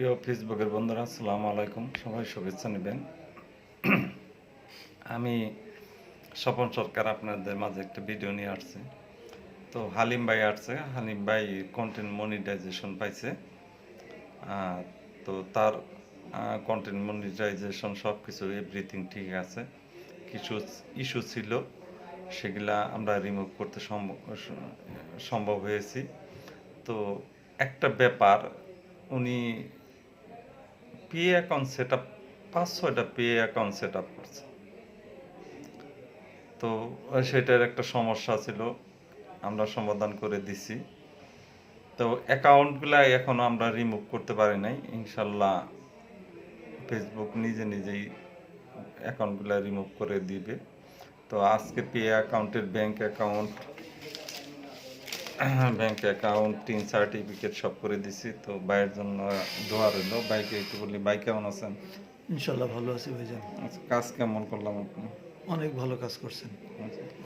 প্রিয় ফেসবুকের বন্ধুরা, আসসালামু আলাইকুম। সবাই শুভেচ্ছা নেবেন। আমি স্বপন সরকার আপনাদের মাঝে একটা ভিডিও নিয়ে আসছে। তো হালিম ভাই আসছে। হালিম ভাই কন্টেন্ট মনিটাইজেশন পাইছে। তো তার কন্টেন্ট মনিটাইজেশন সব কিছু এভরিথিং ঠিক আছে। কিছু ইস্যু ছিল, সেগুলা আমরা রিমুভ করতে সম্ভব সম্ভব হয়েছি। তো একটা ব্যাপার, উনি পে অ্যাকাউন্ট সেট আপ পাঁচ ছয়টা পে অ্যাকাউন্ট সেট আপ করছে। তো সেটার একটা সমস্যা ছিল, আমরা সমাধান করে দিছি। তো অ্যাকাউন্টগুলা এখনও আমরা রিমুভ করতে পারি নাই, ইনশাল্লাহ ফেসবুক নিজে নিজেই অ্যাকাউন্টগুলা রিমুভ করে দিবে। তো আজকে পে অ্যাকাউন্টের ব্যাংক অ্যাকাউন্ট ব্যাংক অ্যাকাউন্ট তিন সার্টিফিকেট সব করে দিছি। তো ভাইয়ের জন্য দোয়া রইল। বাইকে একটু বলি ভাই কেমন আছেন? ইনশাল্লাহ ভালো আছি ভাইজান। আচ্ছা, কাজ কেমন করলাম আপনি? অনেক ভালো কাজ করছেন।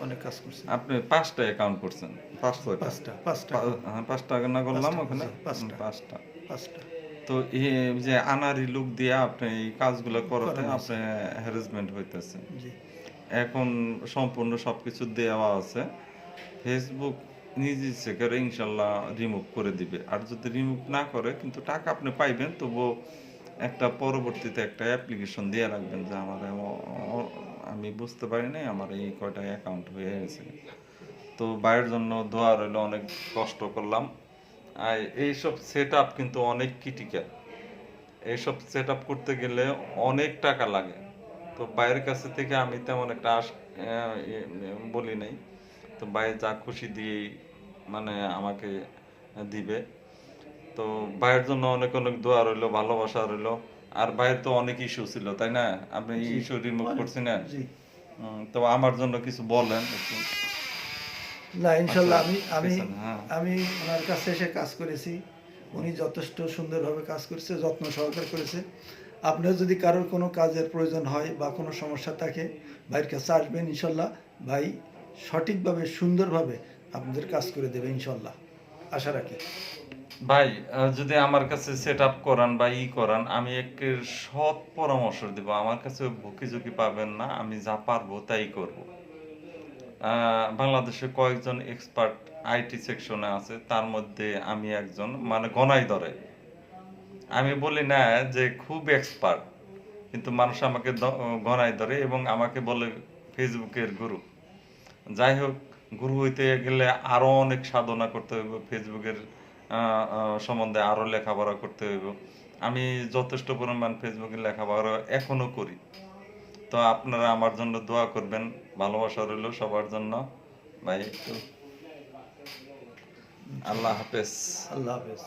অনেক কাজ করছেন। আপনি পাঁচটা অ্যাকাউন্ট করছেন? পাঁচ ছয়টা পাঁচটা পাঁচটা। হ্যাঁ পাঁচটা না করলাম ওখানে? পাঁচটা। পাঁচটা। পাঁচটা। তো এই যে আনারি লুক দিয়ে আপনি এই কাজগুলো করতে করা আপনি হ্যারাসমেন্ট হইতেছে জি। এখন সম্পূর্ণ সবকিছু দেওয়া আছে। ফেসবুক নিজে ইচ্ছে করে ইনশাল্লাহ রিমুভ করে দিবে। আর যদি রিমুভ না করে, কিন্তু টাকা আপনি পাইবেন, তবুও একটা পরবর্তীতে একটা অ্যাপ্লিকেশন দিয়ে রাখবেন যে আমার আমি বুঝতে পারি নাই, আমার এই কয়টা অ্যাকাউন্ট হয়ে গেছে। তো বাইরের জন্য দোয়া রইল, অনেক কষ্ট করলাম। আর এইসব সেট আপ কিন্তু অনেক ক্রিটিক্যাল এইসব সেট আপ করতে গেলে অনেক টাকা লাগে। তো বাইরের কাছে থেকে আমি তেমন একটা আশ বলি নাই। তো বাইরে যা খুশি দিয়েই মানে আমাকে দিবে। তো ভাইয়ের জন্য অনেক অনেক দোয়া রইল ভালোবাসা রইল। আর ভাইয়ের তো অনেক ইস্যু ছিল তাই না? আপনি ইস্যু রিমুভ করছেন না তো আমার জন্য কিছু বলেন না ইনশাল্লাহ আমি আচ্ছা, আমি পেছনে, হ্যাঁ। আমি ওনার কাছে এসে কাজ করেছি। উনি যথেষ্ট সুন্দরভাবে কাজ করেছে যত্ন সহকার করেছে। আপনার যদি কারোর কোনো কাজের প্রয়োজন হয় বা কোনো সমস্যা থাকে ভাইয়ের কাছে আসবেন ইনশাল্লাহ। ভাই সঠিকভাবে, সুন্দরভাবে আপনাদের কাজ করে দেবে ইনশাল্লাহ। আশা রাখি। ভাই যদি আমার কাছে সেট আপ করান বা ই করান, আমি একের সৎ পরামর্শ দিব। আমার কাছে ভুকি ঝুঁকি পাবেন না, আমি যা পারব তাই করব। বাংলাদেশে কয়েকজন এক্সপার্ট আইটি সেকশনে আছে, তার মধ্যে আমি একজন মানে গনাই ধরে। আমি বলি না যে খুব এক্সপার্ট কিন্তু মানুষ আমাকে গনাই ধরে এবং আমাকে বলে ফেসবুকের গুরু যাই হোক গুরু হইতে গেলে আরও অনেক সাধনা করতে হইব, ফেসবুকের সম্বন্ধে আরও লেখাপড়া করতে হইব। আমি যথেষ্ট পরিমাণ ফেসবুকে লেখাপড়া এখনও করি। তো আপনারা আমার জন্য দোয়া করবেন, ভালোবাসা রইল সবার জন্য। ভাই আল্লাহ হাফেজ। আল্লাহ হাফেজ।